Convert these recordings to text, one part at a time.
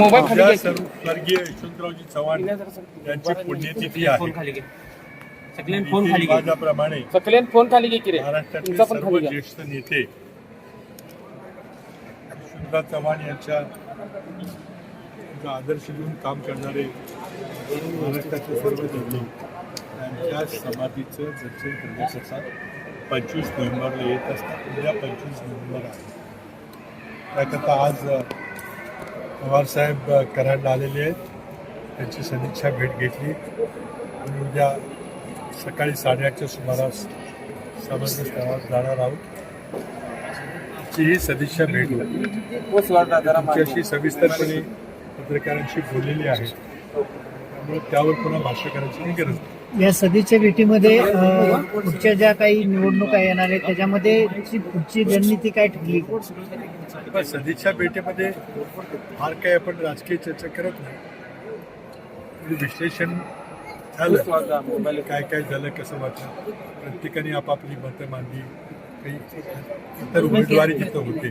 Mobile खाली स्वर्गीय यशवंतरावजी चव्हाण यांची पुण्यतिथी फोन आहे. खाली घे सगळे फोन खाली घे रीतिरिवाजाप्रमाणे सकलेन फोन खाली घे की रे. महाराष्ट्रातील तुमचा पण सर्व ज्येष्ठ नेते यशवंतराव चव्हाण यांच्या यांचा आदर्श घेऊन काम करणारे महाराष्ट्राचे सर्व नेते त्यांच्या समाधीचं दर्शन करण्याकरता पंचवीस नोव्हेंबरला येत असतात. उद्या पंचवीस नोव्हेंबर आहे. त्याकरता आज पवारसाहेब कराडला आलेले आहेत. त्यांची सदिच्छा भेट घेतली. आणि उद्या सकाळी साडेआठच्या सुमारास समाजस्थळावर जाणार आहोत. ची ही सदिच्छा भेट तुमच्याशी सविस्तरपणे पत्रकारांशी बोललेली आहे. त्यामुळे त्यावर पुन्हा भाष्य करायची नाही गरज नाही. या सदीच्या भेटीमध्ये पुढच्या ज्या काही निवडणुका येणार आहेत त्याच्यामध्ये पुढची रणनीती काय ठरली? पण सदिच्छा भेटीमध्ये फार काही आपण राजकीय चर्चा करत नाही. थोडी विश्लेषण झालं. काय काय झालं कसं वाटलं? प्रत्येकाने आपापली मतं मांडली. काही इतर उमेदवारी जिथं होते.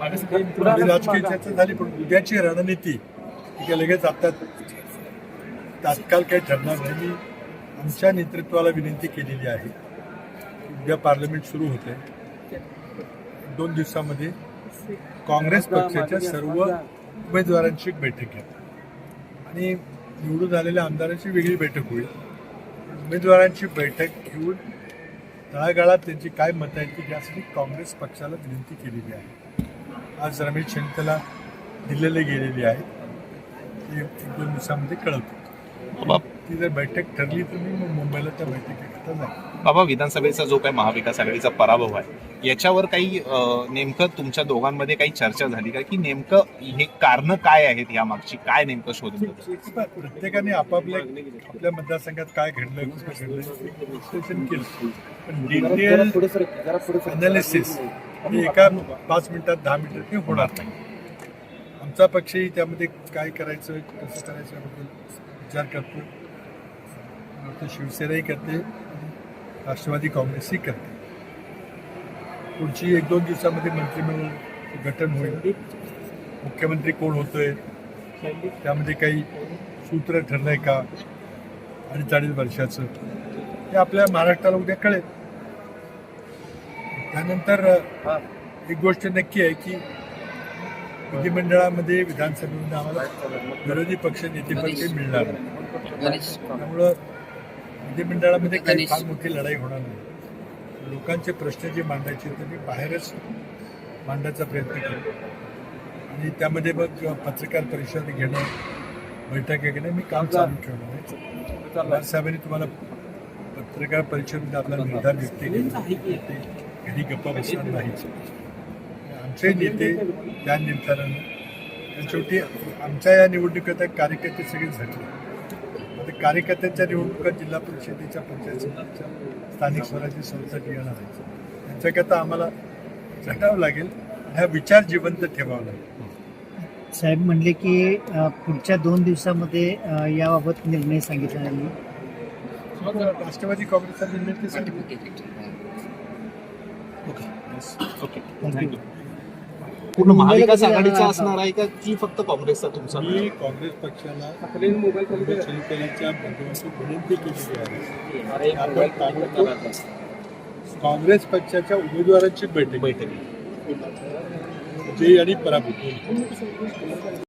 राजकीय चर्चा झाली पण उद्याची रणनीती काय लगेच आता तात्काळ काही ठरणार नाही. मी आमच्या नेतृत्वाला विनंती केलेली आहे. उद्या पार्लमेंट सुरू होते. दोन दिवसामध्ये काँग्रेस पक्षाच्या सर्व उमेदवारांची एक बैठक घ्या आणि निवडून आलेल्या आमदारांची वेगळी बैठक होईल. उमेदवारांची बैठक घेऊन तळागाळात त्यांची काय मतं आहेत की यासाठी काँग्रेस पक्षाला विनंती केलेली आहे. आज रमेश शंकरला दिलेले गेलेली आहे ती एक दोन दिवसामध्ये कळवतो ती जर बैठक ठरली तर मी मुंबईला त्या बैठकीकरता जाईल बाबा विधानसभेचा जो काही महाविकास आघाडीचा पराभव आहे याच्यावर काही नेमकं तुमच्या दोघांमध्ये काही चर्चा झाली का? की नेमकं हे कारण काय आहेत या मागची काय नेमकं काढलं? प्रत्येकाने आपापल्या आपल्या मतदारसंघात काय घडलं घडलं ते केलं. पण डिटेल अनालिसिस एका पाच मिनिटात दहा मिनिटात हे होणार नाही. आमचा पक्षही त्यामध्ये काय करायचं कसं करायचं याबद्दल विचार करतो मला शिवसेनाही करते राष्ट्रवादी काँग्रेसही करते. पुढची एक दोन दिवसामध्ये मंत्रिमंडळ गठन होईल. मुख्यमंत्री कोण होतोय? त्यामध्ये काही सूत्र ठरलंय का? अडीच अडीच वर्षाचं. हे आपल्या महाराष्ट्राला उद्या कळेल. त्यानंतर एक गोष्ट नक्की आहे की विधिमंडळामध्ये विधानसभेमध्ये आम्हाला विरोधी पक्ष नेतेपद मिळणार त्यामुळं विधिमंडळामध्ये काही फार मोठी लढाई होणार नाही. लोकांचे प्रश्न जे मांडायचे ते मी बाहेरच मांडायचा प्रयत्न करू आणि त्यामध्ये मग पत्रकार परिषद घेणं बैठक घेणं मी काम चालू ठेवणार आहे. साहेबांनी तुम्हाला पत्रकार परिषदेमध्ये आपला निर्धार व्यक्त केला. घरी गप्पा बसणार नाहीच आमचे नेते त्या निर्धारानं शेवटी आमच्या या निवडणुकीत कार्यकर्ते सगळे झटले. कार्यकर्त्यांच्या निवडणुका जिल्हा परिषदेच्या पंचायत समितीच्या स्थानिक स्वराज्य संस्था येणार आहेत. त्यांच्याकरता आम्हाला झटावं लागेल. हा विचार जिवंत ठेवावा लागेल. साहेब म्हणले की पुढच्या दोन दिवसामध्ये याबाबत निर्णय सांगितला जाईल मग राष्ट्रवादी काँग्रेसचा निर्णय ते सांगितलं. ओके. Thank you. पूर्ण महाविकास आघाडीचा? असणार आहे का की फक्त काँग्रेसचा तुमचा मी काँग्रेस पक्षाला. शिवसेनेच्या माध्यमातून विनंती केलेली आहे. काँग्रेस पक्षाच्या उमेदवारांची बैठक बैठक विजयी आणि पराभूत